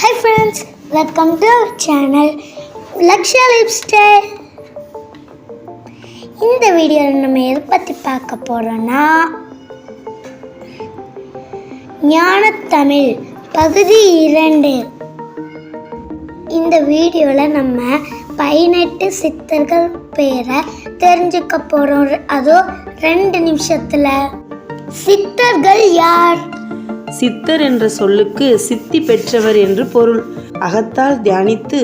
Hi friends welcome to our channel Laksha lifestyle இந்த வீடியோவில் நம்ம எதை பற்றி பார்க்க போகிறோன்னா ஞானத்தமிழ் பகுதி இரண்டு. இந்த வீடியோவில் நம்ம பதினெட்டு சித்தர்கள் பேரை தெரிஞ்சுக்க போகிறோம் அதோ ரெண்டு நிமிஷத்தில். சித்தர்கள் யார்? சித்தர் என்ற சொல்லுக்கு சித்தி பெற்றவர் என்று பொருள். அகத்தால் தியானித்து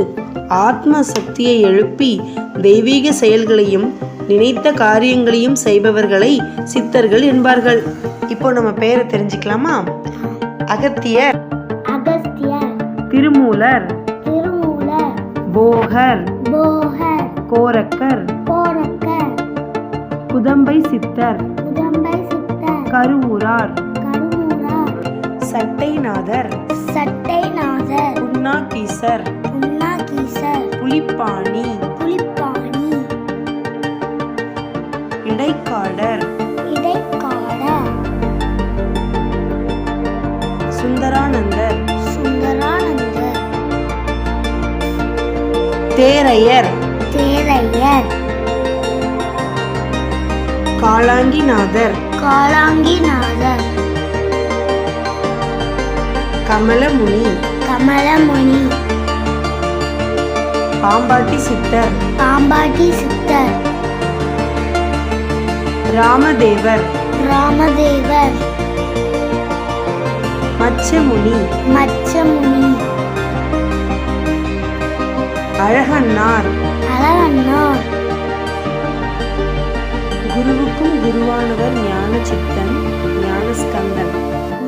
ஆத்ம சக்தியை எழுப்பி தெய்வீக செயல்களையும் நினைத்த காரியங்களையும் செய்பவர்களை சித்தர்கள் என்பார்கள். இப்போ நம்ம பேரை தெரிஞ்சுக்கலாமா? அகத்தியர் அகஸ்தியர் திருமூலர் திருமூலர் போகர் போகர் கோரக்கர் கோரக்கர் குதம்பை சித்தர் கருவூரார் சட்டைநாதர். சட்டைநாதர். உண்ணாகீசர் உண்ணாகீசர் புலிப்பாணி. புலிப்பாணி. இடைக்காடர். இடைக்காடர். சுந்தரானந்தர். சுந்தரானந்தர். தேரையர். தேரையர். காளாங்கிநாதர். காலாங்கிநாதர் கமலமுனி. கமலமுனி. பாம்பாட்டி சித்தர். பாம்பாட்டி சித்தர். ராமதேவர். ராமதேவர். மச்சமுனி. மச்சமுனி. அழகன்னார். அழகன்னார். குருவுக்கும் குருவானவர் ஞான சித்தன் ஞானஸ்கந்தன்.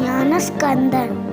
ஞானஸ்கந்தன்.